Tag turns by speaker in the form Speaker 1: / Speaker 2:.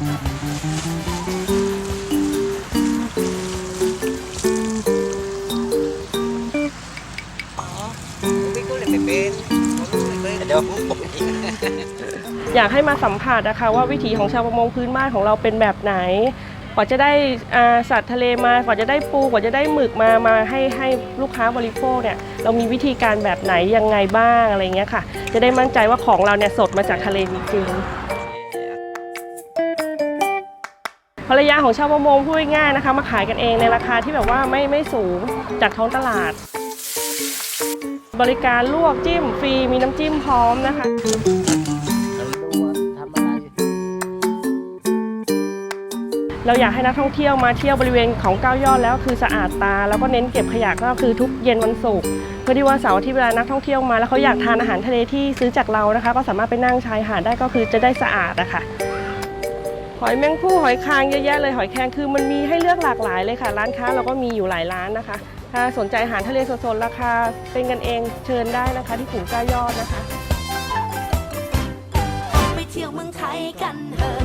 Speaker 1: อยากให้มาสัมผัสนะคะว่าวิถีของชาวประมงพื้นบ้านของเราเป็นแบบไหน กว่าจะได้สัตว์ทะเลมากว่าจะได้ปูกว่าจะได้หมึกมามาให้ให้ลูกค้าบริโภคเนี่ยเรามีวิธีการแบบไหนยังไงบ้างอะไรเงี้ยค่ะ จะได้มั่นใจว่าของเราเนี่ยสดมาจากทะเลจริง ภรรยาของชาวประมงพูดง่ายนะคะมาขายกันเองในราคาที่แบบว่าไม่ไม่สูงจากท้องตลาด บริการลวกจิ้มฟรีมีน้ำจิ้มพร้อมนะคะเราอยากให้นักท่องเที่ยวมาเที่ยวบริเวณของเก้ายอดแล้วคือสะอาดตา แล้วก็เน้นเก็บขยะก็คือทุกเย็นวันศุกร์เพื่อที่ว่าเสาร์ที่เวลานักท่องเที่ยวมา แล้วเขาอยากทานอาหารทะเลที่ซื้อจากเรานะคะ ก็สามารถไปนั่งชายหาดได้ก็คือจะได้สะอาดนะคะ หอยแมงผู้หอยคางเยอะแยะเลยหอยแครงคือมันมีให้เลือกหลากหลายเลยค่ะ ร้านค้าเราก็มีอยู่หลายร้านนะคะ ถ้าสนใจอาหารทะเลสดๆราคาเป็นกันเองเชิญได้นะคะที่กลุ่มเก้ายอดนะคะ
Speaker 2: ไปเที่ยวเมืองไทยกันเถอะ